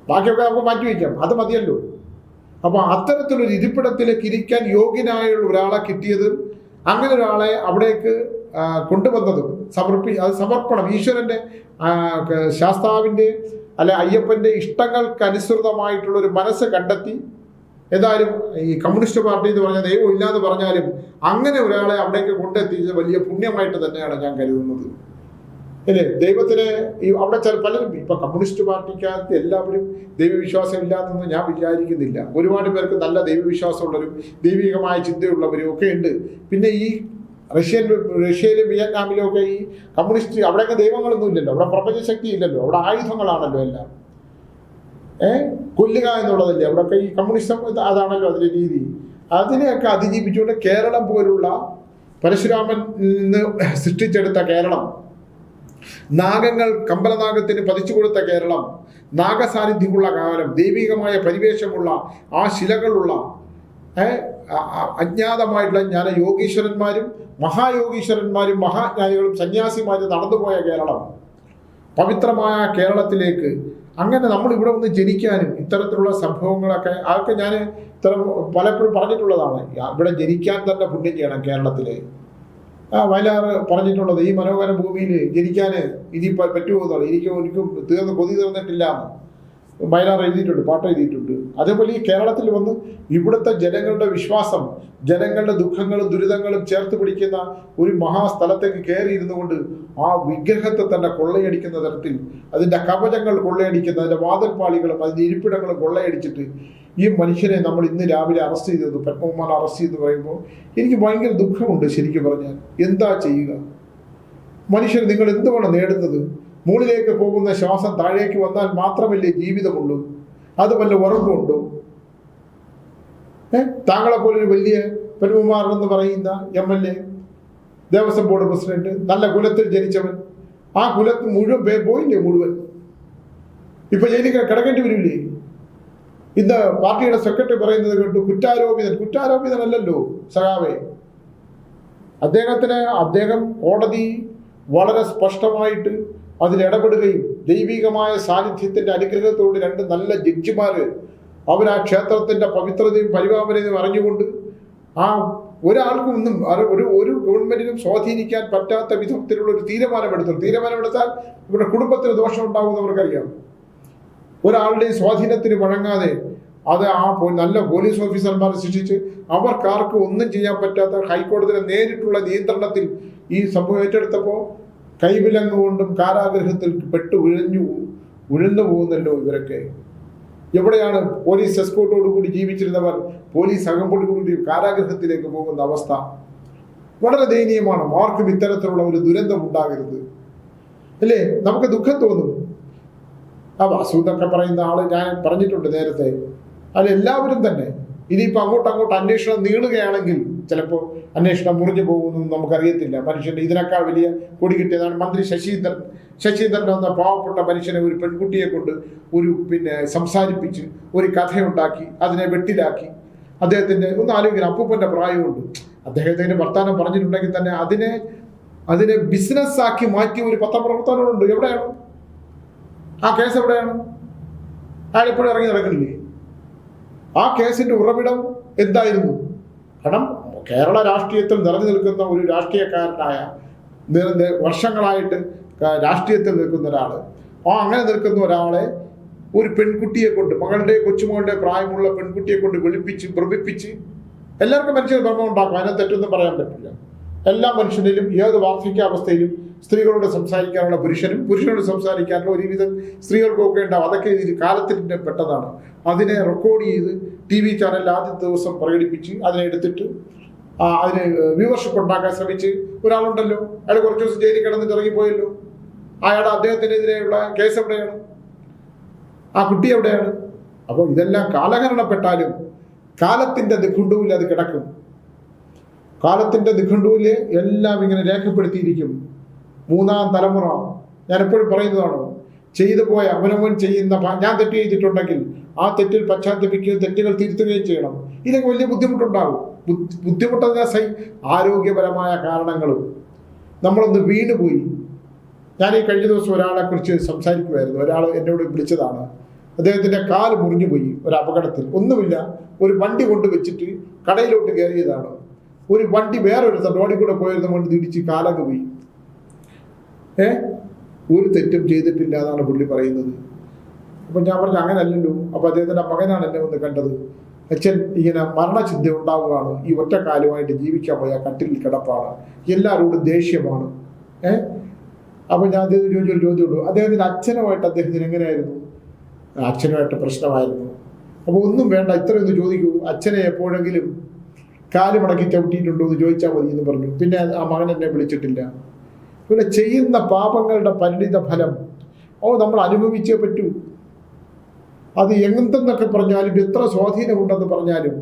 ബാക്കിയൊക്കെ നമുക്ക് മാറ്റി വയ്ക്കാം. അത് മതിയല്ലോ. അപ്പൊ അത്തരത്തിലൊരു ഇരിപ്പിടത്തിലേക്ക് ഇരിക്കാൻ യോഗ്യനായുള്ള ഒരാളെ കിട്ടിയതും അങ്ങനെ ഒരാളെ അവിടേക്ക് കൊണ്ടുവന്നതും സമർപ്പി അത് സമർപ്പണം. ഈശ്വരന്റെ ശാസ്താവിന്റെ അല്ലെ അയ്യപ്പന്റെ ഇഷ്ടങ്ങൾക്കനുസൃതമായിട്ടുള്ള ഒരു മനസ്സ് കണ്ടെത്തി ഏതായാലും ഈ കമ്മ്യൂണിസ്റ്റ് പാർട്ടി എന്ന് പറഞ്ഞാൽ ദൈവം ഇല്ലാന്ന് പറഞ്ഞാലും അങ്ങനെ ഒരാളെ അവിടേക്ക് കൊണ്ടെത്തിച്ചത് വലിയ പുണ്യമായിട്ട് തന്നെയാണ് ഞാൻ കരുതുന്നത്. അല്ലേ? ദൈവത്തിന് ഈ അവിടെ ചില പലരും ഇപ്പൊ കമ്മ്യൂണിസ്റ്റ് പാർട്ടിക്കകത്ത് എല്ലാവരും ദൈവവിശ്വാസം ഇല്ലാന്നൊന്നും ഞാൻ വിചാരിക്കുന്നില്ല. ഒരുപാട് പേർക്ക് നല്ല ദൈവവിശ്വാസമുള്ളവരും ദൈവികമായ ചിന്തയുള്ളവരും ഒക്കെ ഉണ്ട്. പിന്നെ ഈ റഷ്യൻ റഷ്യയിലും വിയറ്റ്നാമിലും ഒക്കെ ഈ കമ്മ്യൂണിസ്റ്റ് അവിടെയൊക്കെ ദൈവങ്ങളൊന്നും ഇല്ലല്ലോ. അവിടെ പ്രപഞ്ചശക്തി ഇല്ലല്ലോ. അവിടെ ആയുധങ്ങളാണല്ലോ എല്ലാം. ഏ? കൊല്ലുക എന്നുള്ളതല്ലേ. അവിടെയൊക്കെ ഈ കമ്മ്യൂണിസം അതാണല്ലോ അതിന്റെ രീതി. അതിനെയൊക്കെ അതിജീവിച്ചുകൊണ്ട് കേരളം പോലുള്ള പരശുരാമൻ നിന്ന് സൃഷ്ടിച്ചെടുത്ത കേരളം. നാഗങ്ങൾ കമ്പലനാഗത്തിന് പതിച്ചു കൊടുത്ത കേരളം. നാഗസാന്നിധ്യമുള്ള കാലം ദൈവികമായ പരിവേഷമുള്ള ആ ശിലകളുള്ള ഏ, അ- അ- അജ്ഞാതമായിട്ടുള്ള ജ്ഞാന യോഗീശ്വരന്മാരും മഹായോഗീശ്വരന്മാരും മഹാജ്ഞാനികളും സന്യാസിമാരും നടന്നുപോയ കേരളം. പവിത്രമായ കേരളത്തിലേക്ക് അങ്ങനെ നമ്മൾ ഇവിടെ ഒന്ന് ജനിക്കാനും ഇത്തരത്തിലുള്ള സംഭവങ്ങളൊക്കെ അതൊക്കെ ഞാൻ ഇത്തരം പലപ്പോഴും പറഞ്ഞിട്ടുള്ളതാണ്. ഇവിടെ ജനിക്കാൻ തന്നെ പുണ്യം ചെയ്യണം കേരളത്തിൽ ആ വയലാറ് പറഞ്ഞിട്ടുള്ളത് ഈ മനോഹര ഭൂമിയിൽ ജനിക്കാൻ ഇനി പറ്റുമോ എന്നുള്ളത് എനിക്ക് എനിക്കും തീർന്ന് കൊതി തീർന്നിട്ടില്ല എന്ന്. വയലാർ എഴുതിയിട്ടുണ്ട് പാട്ട് എഴുതിയിട്ടുണ്ട്. അതേപോലെ ഈ കേരളത്തിൽ വന്ന് ഇവിടുത്തെ ജനങ്ങളുടെ വിശ്വാസം ജനങ്ങളുടെ ദുഃഖങ്ങളും ദുരിതങ്ങളും ചേർത്ത് പിടിക്കുന്ന ഒരു മഹാസ്ഥലത്തേക്ക് കയറി ഇരുന്നുകൊണ്ട് ആ വിഗ്രഹത്തെ തന്നെ കൊള്ളയടിക്കുന്ന തരത്തിൽ അതിന്റെ കവചങ്ങൾ കൊള്ളയടിക്കുന്ന അതിന്റെ വാതിൽപ്പാളികളും അതിന്റെ ഇരിപ്പിടങ്ങളും കൊള്ളയടിച്ചിട്ട് ഈ മനുഷ്യനെ നമ്മൾ ഇന്ന് രാവിലെ അറസ്റ്റ് ചെയ്തത് പത്മകുമാർ അറസ്റ്റ് ചെയ്തു പറയുമ്പോൾ എനിക്ക് ഭയങ്കര ദുഃഖമുണ്ട് ശരിക്കും പറഞ്ഞാൽ. എന്താ ചെയ്യുക? മനുഷ്യർ നിങ്ങൾ എന്തുമാണ് നേടുന്നത്? മുകളിലേക്ക് പോകുന്ന ശ്വാസം താഴേക്ക് വന്നാൽ മാത്രമല്ലേ ജീവിതമുള്ളൂ. അത് വല്ല ഉറപ്പുണ്ടോ ഏ? താങ്കളെ പോലൊരു വലിയ പെരുമാർ എന്ന് പറയുന്ന M L A Devaswom board president നല്ല കുലത്തിൽ ജനിച്ചവൻ. ആ കുലത്തിൽ മുഴുവൻ പേ പോയില്ലേ മുഴുവൻ? ഇപ്പൊ ജയിലിൽ കിടക്കേണ്ടി വരില്ലേ ഇന്ന് പാർട്ടിയുടെ സെക്രട്ടറി പറയുന്നത് കേട്ടു കുറ്റാരോപിതൻ കുറ്റാരോപിതനല്ലല്ലോ സഖാവേ. അദ്ദേഹത്തിന് അദ്ദേഹം കോടതി വളരെ സ്പഷ്ടമായിട്ട് അതിൽ ഇടപെടുകയും ദൈവികമായ സാന്നിധ്യത്തിന്റെ അനുഗ്രഹത്തോട് രണ്ട് നല്ല ജഡ്ജിമാര് അവർ ആ ക്ഷേത്രത്തിന്റെ പവിത്രതയും പരിപാവനതയും അറിഞ്ഞുകൊണ്ട് ആ ഒരാൾക്കും ഒന്നും ഒരു ഒരു ഗവൺമെന്റിനും സ്വാധീനിക്കാൻ പറ്റാത്ത വിധത്തിലുള്ള ഒരു തീരുമാനമെടുത്തു. തീരുമാനമെടുത്താൽ ഇവരുടെ കുടുംബത്തിന് ദോഷം ഉണ്ടാകുമെന്ന് അവർക്കറിയാം. ഒരാളുടെയും സ്വാധീനത്തിന് വഴങ്ങാതെ അത് ആ നല്ല പോലീസ് ഓഫീസർമാരെ ശിക്ഷിച്ച് അവർക്കാർക്കും ഒന്നും ചെയ്യാൻ പറ്റാത്ത ഹൈക്കോടതിയുടെ നേരിട്ടുള്ള നിയന്ത്രണത്തിൽ ഈ സംഭവം ഏറ്റെടുത്തപ്പോൾ കൈവിലങ്ങുകൊണ്ടും കാരാഗ്രഹത്തിൽ പെട്ടു ഉഴഞ്ഞു ഉഴന്നു പോകുന്നല്ലോ ഇവരൊക്കെ. എവിടെയാണ് പോലീസ് എസ്കോട്ടോട് കൂടി ജീവിച്ചിരുന്നവർ? പോലീസ് അകമ്പോട് കൂടി കാരാഗ്രഹത്തിലേക്ക് പോകുന്ന അവസ്ഥ. വളരെ ദയനീയമാണ്. ആർക്കും ഇത്തരത്തിലുള്ള ഒരു ദുരന്തം ഉണ്ടാകരുത്. അല്ലേ? നമുക്ക് ദുഃഖം തോന്നും. ആ വാസു പറയുന്ന ആൾ ഞാൻ പറഞ്ഞിട്ടുണ്ട് നേരത്തെ. അല്ല എല്ലാവരും തന്നെ. ഇനിയിപ്പോൾ അങ്ങോട്ട് അങ്ങോട്ട് അന്വേഷണം നീളുകയാണെങ്കിൽ ചിലപ്പോൾ അന്വേഷണം മുറിഞ്ഞു പോകുമെന്നും നമുക്കറിയത്തില്ല. മനുഷ്യന്റെ ഇതിനേക്കാൾ വലിയ കൊടി കിട്ടിയതാണ് മന്ത്രി ശശീന്ദ്രൻ. ശശീന്ദ്രൻ എന്ന പാവപ്പെട്ട മനുഷ്യനെ ഒരു പെൺകുട്ടിയെ കൊണ്ട് ഒരു പിന്നെ സംസാരിപ്പിച്ച് ഒരു കഥയുണ്ടാക്കി അതിനെ വെട്ടിലാക്കി. അദ്ദേഹത്തിന്റെ ഒന്ന് ആലോചിക്കണം അപ്പൂപ്പന്റെ പ്രായമുണ്ട്. അദ്ദേഹത്തിന്റെ വർത്താനം പറഞ്ഞിട്ടുണ്ടെങ്കിൽ തന്നെ അതിനെ അതിനെ ബിസിനസ് ആക്കി മാറ്റിയ ഒരു പത്രപ്രവർത്തനമുണ്ട് എവിടെയാണ്? ആ കേസ് എവിടെയാണ്? അയാൾ ഇപ്പോഴും ഇറങ്ങി നടക്കുന്നില്ലേ? ആ കേസിന്റെ ഉറവിടം എന്തായിരുന്നു? കാരണം കേരള രാഷ്ട്രീയത്തിൽ നിറഞ്ഞു നിൽക്കുന്ന ഒരു രാഷ്ട്രീയക്കാരനായ വർഷങ്ങളായിട്ട് രാഷ്ട്രീയത്തിൽ നിൽക്കുന്ന ഒരാൾ ആ അങ്ങനെ നിൽക്കുന്ന ഒരാളെ ഒരു പെൺകുട്ടിയെ കൊണ്ട് മകളുടെ കൊച്ചുമകളുടെ പ്രായമുള്ള പെൺകുട്ടിയെ കൊണ്ട് വിളിപ്പിച്ച് ഭ്രമിപ്പിച്ച് എല്ലാവർക്കും മനുഷ്യർ ഭ്രമം ഉണ്ടാക്കും. അതിനെ തെറ്റൊന്നും പറയാൻ പറ്റില്ല. എല്ലാ മനുഷ്യനിലും ഏത് വാർദ്ധക്യാവസ്ഥയിലും സ്ത്രീകളോട് സംസാരിക്കാനുള്ള പുരുഷനും പുരുഷനോട് സംസാരിക്കാനുള്ള ഒരുവിധം സ്ത്രീകൾക്കൊക്കെ ഉണ്ടാവും. അതൊക്കെ ഇതിൽ കാലത്തിന്റെ പെട്ടതാണ്. അതിനെ റെക്കോർഡ് ചെയ്ത് ടി വി ചാനലിൽ ആദ്യത്തെ ദിവസം പ്രകടിപ്പിച്ച് അതിനെ എടുത്തിട്ട് അതിന് വ്യൂവർഷിപ്പ് ഉണ്ടാക്കാൻ ശ്രമിച്ച് ഒരാളുണ്ടല്ലോ. അയാൾ കുറച്ച് ദിവസം ജയിലിൽ കിടന്നിട്ട് ഇറങ്ങിപ്പോയല്ലോ. അയാൾ അദ്ദേഹത്തിനെതിരെയുള്ള കേസ് എവിടെയാണ്? ആ കുട്ടി എവിടെയാണ്? അപ്പോൾ ഇതെല്ലാം കാലഹരണപ്പെട്ടാലും കാലത്തിന്റെ നിഘണ്ടുവിൽ അത് കിടക്കും. കാലത്തിന്റെ നിഘണ്ടുവിൽ എല്ലാം ഇങ്ങനെ രേഖപ്പെടുത്തിയിരിക്കും. മൂന്നാം തലമുറ. ഞാൻ എപ്പോഴും പറയുന്നതാണ് ചെയ്തു പോയ അവനവൻ ചെയ്യുന്ന ഞാൻ തെറ്റ് ചെയ്തിട്ടുണ്ടെങ്കിൽ ആ തെറ്റിൽ പശ്ചാത്തപിക്കുകയും തെറ്റുകൾ തിരുത്തുകയും ചെയ്യണം. ഇതൊക്കെ വലിയ ബുദ്ധിമുട്ടുണ്ടാകും. ബുദ്ധി- ബുദ്ധിമുട്ടെന്ന സൈ ആരോഗ്യപരമായ കാരണങ്ങളും. നമ്മളൊന്ന് വീണുപോയി. ഞാൻ ഈ കഴിഞ്ഞ ദിവസം ഒരാളെക്കുറിച്ച് സംസാരിക്കുമായിരുന്നു ഒരാൾ എന്നോട് വിളിച്ചതാണ്. അദ്ദേഹത്തിന്റെ കാൽ മുറിഞ്ഞു പോയി ഒരു അപകടത്തിൽ. ഒന്നുമില്ല. ഒരു വണ്ടി കൊണ്ട് വെച്ചിട്ട് കടയിലോട്ട് കയറിയതാണ്. ഒരു വണ്ടി വേറൊരുത്ത റോഡിൽ കൂടെ പോയിരുന്ന കൊണ്ട് തിരിച്ച് കാലങ്ങ് പോയി. ഏ? ഒരു തെറ്റും ചെയ്തിട്ടില്ല എന്നാണ് പുള്ളി പറയുന്നത്. അപ്പൊ ഞാൻ പറഞ്ഞു അങ്ങനല്ലല്ലോ. അപ്പൊ അദ്ദേഹത്തിന്റെ മകനാണ് എന്നെ ഒന്ന് കണ്ടത്. അച്ഛൻ ഇങ്ങനെ മരണചിന്ത ഉണ്ടാവുകയാണ്. ഈ ഒറ്റ കാലുമായിട്ട് ജീവിക്കാൻ പോയ കട്ടിൽ കിടപ്പാണ്. എല്ലാവരോടും ദേഷ്യമാണ്. ഏ? അപ്പൊ ഞാൻ അദ്ദേഹത്തിന് ചോദിച്ചൊരു ചോദ്യമുള്ളൂ അദ്ദേഹത്തിന്റെ അച്ഛനുമായിട്ട് അദ്ദേഹത്തിന് എങ്ങനെയായിരുന്നു? അച്ഛനുമായിട്ട് പ്രശ്നമായിരുന്നു. അപ്പൊ ഒന്നും വേണ്ട ഇത്രയൊന്ന് ചോദിക്കൂ. അച്ഛനെ എപ്പോഴെങ്കിലും കാൽ മടക്കി ചവിട്ടിയിട്ടുണ്ടോ എന്ന് ചോദിച്ചാൽ മതി എന്ന് പറഞ്ഞു. പിന്നെ ആ മകൻ എന്നെ വിളിച്ചിട്ടില്ല. പിന്നെ ചെയ്യുന്ന പാപങ്ങളുടെ പരിണിത ഫലം ഓ നമ്മൾ അനുഭവിച്ചേ പറ്റൂ. അത് എന്തെന്നൊക്കെ പറഞ്ഞാലും എത്ര സ്വാധീനമുണ്ടെന്ന് പറഞ്ഞാലും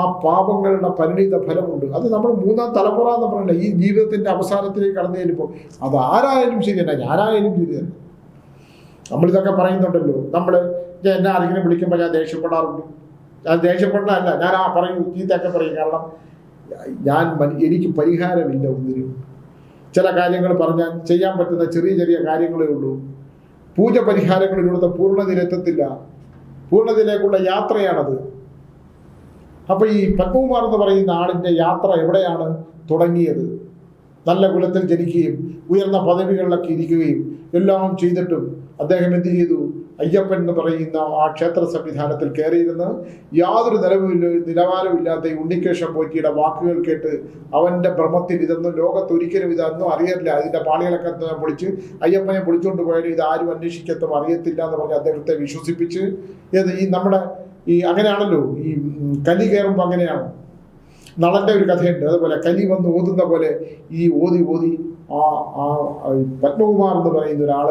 ആ പാപങ്ങളുടെ പരിണിത ഫലമുണ്ട്. അത് നമ്മൾ മൂന്നാം തലമുറ എന്ന് പറഞ്ഞില്ല ഈ ജീവിതത്തിന്റെ അവസാനത്തിലേക്ക് കടന്നു ചെല്ലുമ്പോൾ. അത് ആരായാലും ശരി തന്നെ ഞാനായാലും ശരി തന്നെ. നമ്മളിതൊക്കെ പറയുന്നുണ്ടല്ലോ നമ്മൾ എന്നെ ആരെങ്കിലും വിളിക്കുമ്പോൾ ഞാൻ ദേഷ്യപ്പെടാറുണ്ട് ഞാൻ ദേഷ്യപ്പെടാനല്ല ഞാൻ ആ പറയും ചീത്തയൊക്കെ പറയും. കാരണം ഞാൻ എനിക്ക് പരിഹാരമില്ല ഒന്നിനും. ചില കാര്യങ്ങൾ പറഞ്ഞാൽ ചെയ്യാൻ പറ്റുന്ന ചെറിയ ചെറിയ കാര്യങ്ങളേ ഉള്ളൂ. പൂജ പരിഹാരങ്ങളിലൂടെ പൂർണതയിലെത്തത്തില്ല പൂർണതയിലേക്കുള്ള യാത്രയാണത്. അപ്പൊ ഈ പത്മകുമാർ എന്ന് പറയുന്ന ആളിന്റെ യാത്ര എവിടെയാണ് തുടങ്ങിയത്? നല്ല കുലത്തിൽ ജനിക്കുകയും ഉയർന്ന പദവികളിലൊക്കെ ഇരിക്കുകയും എല്ലാം ചെയ്തിട്ടും അദ്ദേഹം എന്ത് ചെയ്തു? അയ്യപ്പൻ എന്ന് പറയുന്ന ആ ക്ഷേത്ര സംവിധാനത്തിൽ കയറിയിരുന്ന് യാതൊരു നിലവില്ല നിലവാരമില്ലാത്ത ഈ ഉണ്ണിക്കേശം പോറ്റിയുടെ വാക്കുകൾ കേട്ട് അവന്റെ ഭ്രമത്തിൽ ഇതൊന്നും ലോകത്ത് ഒരിക്കലും ഇതൊന്നും അറിയില്ല അതിന്റെ പാളികളൊക്കെ പൊളിച്ച് അയ്യപ്പനെ പൊളിച്ചുകൊണ്ട് പോയാലും ഇത് ആരും അന്വേഷിക്കത്തും അറിയത്തില്ല എന്ന് പറഞ്ഞ് അദ്ദേഹത്തെ വിശ്വസിപ്പിച്ച് ഏത് ഈ നമ്മുടെ ഈ അങ്ങനെയാണല്ലോ ഈ കലി കയറുമ്പോൾ അങ്ങനെയാണ്. നളന്റെ ഒരു കഥയുണ്ട്. അതുപോലെ കലി വന്ന് ഓതുന്ന പോലെ ഈ ഓതി ഓതി ആ ആ പത്മകുമാർ എന്ന് പറയുന്ന ഒരാൾ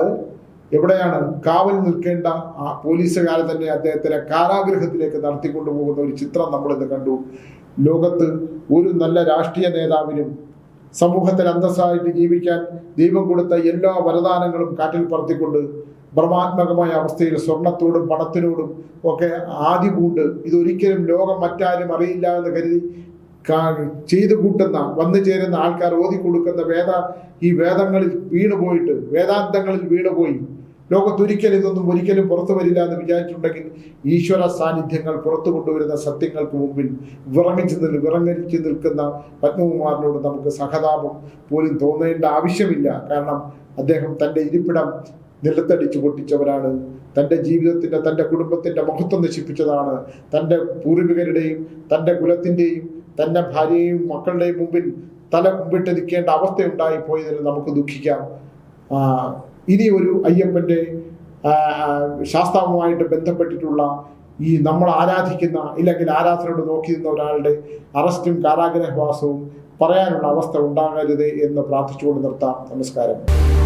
എവിടെയാണ് കാവൽ നിൽക്കേണ്ട ആ പോലീസുകാരെ തന്നെ അദ്ദേഹത്തിനെ കാരാഗ്രഹത്തിലേക്ക് നടത്തിക്കൊണ്ടു പോകുന്ന ഒരു ചിത്രം നമ്മൾ ഇന്ന് കണ്ടു. ലോകത്ത് ഒരു നല്ല രാഷ്ട്രീയ നേതാവിനും സമൂഹത്തിൽ അന്തസ്സായിട്ട് ജീവിക്കാൻ ദൈവം കൊടുത്ത എല്ലാ വരദാനങ്ങളും കാറ്റിൽ പറത്തിക്കൊണ്ട് ഭ്രമാത്മകമായ അവസ്ഥയിൽ സ്വർണത്തോടും പണത്തിനോടും ഒക്കെ ആദി പൂണ്ട് ഇതൊരിക്കലും ലോകം മറ്റാരും അറിയില്ല എന്ന് കരുതി ചെയ്തു കൂട്ടുന്ന വന്നു ചേരുന്ന ആൾക്കാർ ഓതി കൊടുക്കുന്ന വേദ ഈ വേദങ്ങളിൽ വീണുപോയിട്ട് വേദാന്തങ്ങളിൽ വീണുപോയി ലോകത്തൊരിക്കലും ഇതൊന്നും ഒരിക്കലും പുറത്തു വരില്ല എന്ന് വിചാരിച്ചിട്ടുണ്ടെങ്കിൽ ഈശ്വര സാന്നിധ്യങ്ങൾ പുറത്തു കൊണ്ടുവരുന്ന സത്യങ്ങൾക്ക് മുമ്പിൽ വിറങ്ങിച്ചു നിൽ വിറങ്ങിച്ചു നിൽക്കുന്ന പത്മകുമാറിനോട് നമുക്ക് സഹതാപം പോലും തോന്നേണ്ട ആവശ്യമില്ല. കാരണം അദ്ദേഹം തന്റെ ഇരിപ്പിടം നിലത്തടിച്ചു പൊട്ടിച്ചവരാണ്. തന്റെ ജീവിതത്തിന്റെ തന്റെ കുടുംബത്തിന്റെ മഹത്വം നശിപ്പിച്ചതാണ്. തന്റെ പൂർവികരുടെയും തന്റെ കുലത്തിന്റെയും തന്റെ ഭാര്യയും മക്കളുടെയും മുമ്പിൽ തല കുമ്പിട്ട് നിൽക്കേണ്ട അവസ്ഥയുണ്ടായി പോയതിൽ നമുക്ക് ദുഃഖിക്കാം. ഇനി ഒരു അയ്യപ്പന്റെ ശാസ്താവുമായിട്ട് ബന്ധപ്പെട്ടിട്ടുള്ള ഈ നമ്മൾ ആരാധിക്കുന്ന ഇല്ലെങ്കിൽ ആരാധനയോട് നോക്കി നിന്ന ഒരാളുടെ അറസ്റ്റും കാരാഗ്രഹവാസവും പറയാനുള്ള അവസ്ഥ ഉണ്ടാകരുത് എന്ന് പ്രാർത്ഥിച്ചുകൊണ്ട് നിർത്താം. നമസ്കാരം.